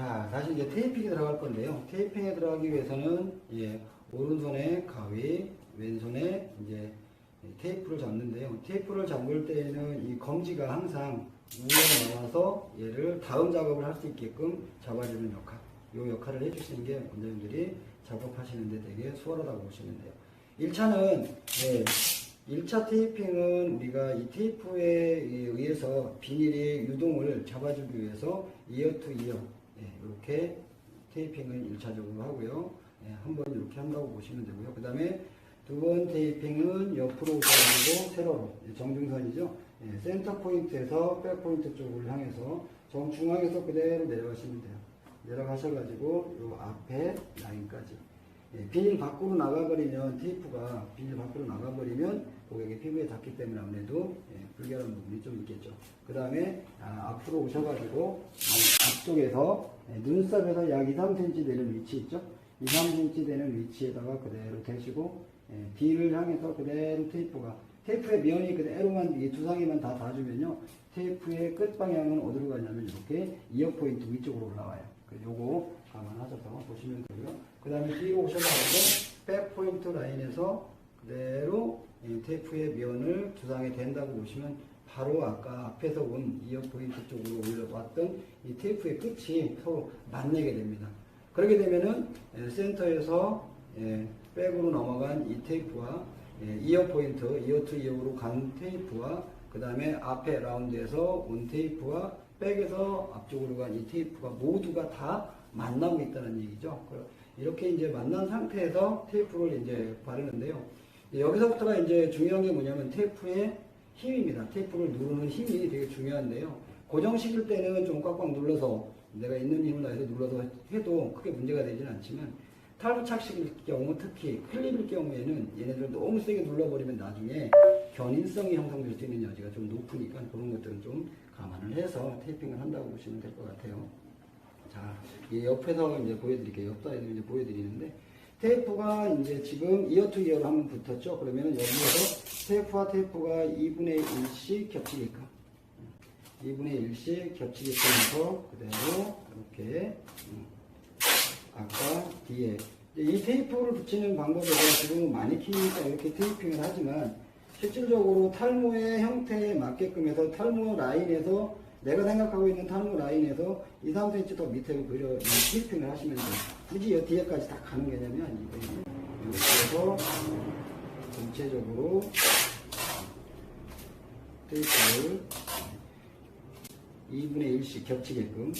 자, 다시 이제 테이핑에 들어갈 건데요. 테이핑에 들어가기 위해서는 예, 오른손에 가위, 왼손에 이제 테이프를 잡는데요. 테이프를 잡을 때에는 이 검지가 항상 위에 나와서 얘를 다음 작업을 할 수 있게끔 잡아주는 역할. 이 역할을 해주시는 게 원장님들이 작업하시는데 되게 수월하다고 보시면 돼요. 1차는 예, 1차 테이핑은 우리가 이 테이프에 의해서 비닐의 유동을 잡아주기 위해서 이어 투 이어 예, 이렇게 테이핑은 1차적으로 하고요. 예, 한번 이렇게 한다고 보시면 되고요. 그 다음에 두 번 테이핑은 옆으로 오셔가지고 세로로 예, 정중선이죠. 예, 센터 포인트에서 백 포인트 쪽을 향해서 정중앙에서 그대로 내려가시면 돼요. 내려가셔가지고 요 앞에 라인까지 예, 비닐 밖으로 나가버리면 테이프가 비닐 밖으로 나가버리면 고객의 피부에 닿기 때문에 아무래도 예, 불결한 부분이 좀 있겠죠. 그 다음에 아, 앞으로 오셔가지고 아, 앞쪽에서 예, 눈썹에서 약 2, 3cm 되는 위치 있죠. 2, 3cm 되는 위치에다가 그대로 대시고 예, 뒤를 향해서 그대로 테이프가 테이프의 면이 그대로만 이 두 상에만 다 닿아주면요 테이프의 끝 방향은 어디로 가냐면 이렇게 이어 포인트 위쪽으로 올라와요. 그 요거 감안하셔서 보시면 되고요. 그 다음에 뒤로 오셔가지고 백 포인트 라인에서 그대로 이 테이프의 면을 두상에 댄다고 보시면 바로 아까 앞에서 온 이어 포인트 쪽으로 올려왔던 이 테이프의 끝이 서로 만나게 됩니다. 그렇게 되면은 예, 센터에서 예, 백으로 넘어간 이 테이프와 예, 이어 포인트, 이어 투 이어로 간 테이프와 그 다음에 앞에 라운드에서 온 테이프와 백에서 앞쪽으로 간 이 테이프가 모두가 다 만나고 있다는 얘기죠. 그- 이렇게 이제 만난 상태에서 테이프를 이제 바르는데요. 여기서부터가 이제 중요한 게 뭐냐면 테이프의 힘입니다. 테이프를 누르는 힘이 되게 중요한데요. 고정시킬 때는 좀 꽉꽉 눌러서 내가 있는 힘을 다해서 눌러서 해도 크게 문제가 되지는 않지만 탈부 착식일 경우 특히 클립일 경우에는 얘네들 너무 세게 눌러버리면 나중에 견인성이 형성될 수 있는 여지가 좀 높으니까 그런 것들은 좀 감안을 해서 테이핑을 한다고 보시면 될 것 같아요. 자, 이 옆에서 이제 보여드릴게요. 옆 사이드 이제 보여드리는데 테이프가 이제 지금 이어 투 이어로 한번 붙었죠. 그러면은 여기에서 테이프와 테이프가 2분의 1씩 겹치게끔 2분의 1씩 겹치게끔 해서 그대로 이렇게 음, 아까 뒤에 이 테이프를 붙이는 방법에 대해서 지금 마니키니까 이렇게 테이핑을 하지만 실질적으로 탈모의 형태에 맞게끔 해서 탈모 라인에서 내가 생각하고 있는 탈모 라인에서 2, 3cm 더 밑으로 그려 이 테이핑을 하시면 돼요. 굳이 이 뒤에까지 다 가는 아니고요. 이렇게 해서 전체적으로 테이프를 2분의 1씩 겹치게끔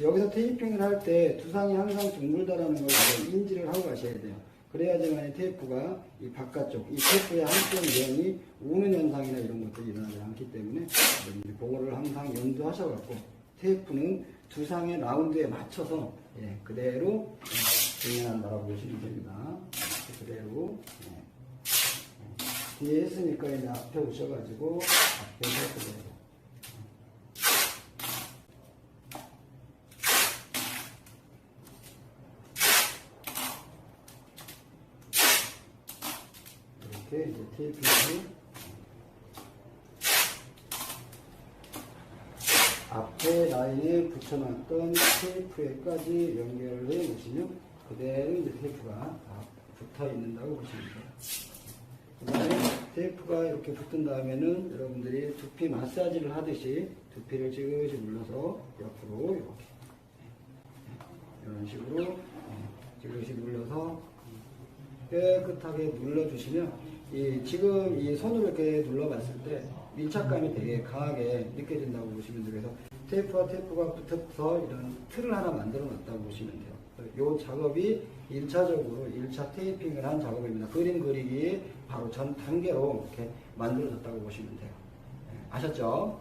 여기서 테이핑을 할 때 두상이 항상 둥글다라는 걸 인지를 하고 가셔야 돼요. 그래야지만 테이프가 이 바깥쪽, 이 테이프의 한쪽 면이 우는 현상이나 이런 것들이 일어나지 않기 때문에 그거를 항상 염두하셔갖고 테이프는 두 상의 라운드에 맞춰서 예, 그대로 진행한다라고 보시면 됩니다. 그대로 예. 뒤에 했으니까 이제 앞에 오셔가지고 앞에서 그대로 이렇게 이제 테이프를 앞에 라인에 붙여놨던 테이프에까지 연결을 해 놓으시면 그대로 이제 테이프가 다 붙어 있는다고 보시면 돼요. 그 다음에 테이프가 이렇게 붙은 다음에는 여러분들이 두피 마사지를 하듯이 두피를 지그시 눌러서 옆으로 이렇게 이런 식으로 예, 지그시 눌러서 깨끗하게 눌러주시면 이 지금 이 손으로 이렇게 눌러봤을 때 밀착감이 되게 강하게 느껴진다고 보시면 돼요. 테이프와 테이프가 붙어서 이런 틀을 하나 만들어 놨다고 보시면 돼요. 이 작업이 1차적으로 1차 테이핑을 한 작업입니다. 그림 그리기 바로 전 단계로 이렇게 만들어졌다고 보시면 돼요. 예, 아셨죠?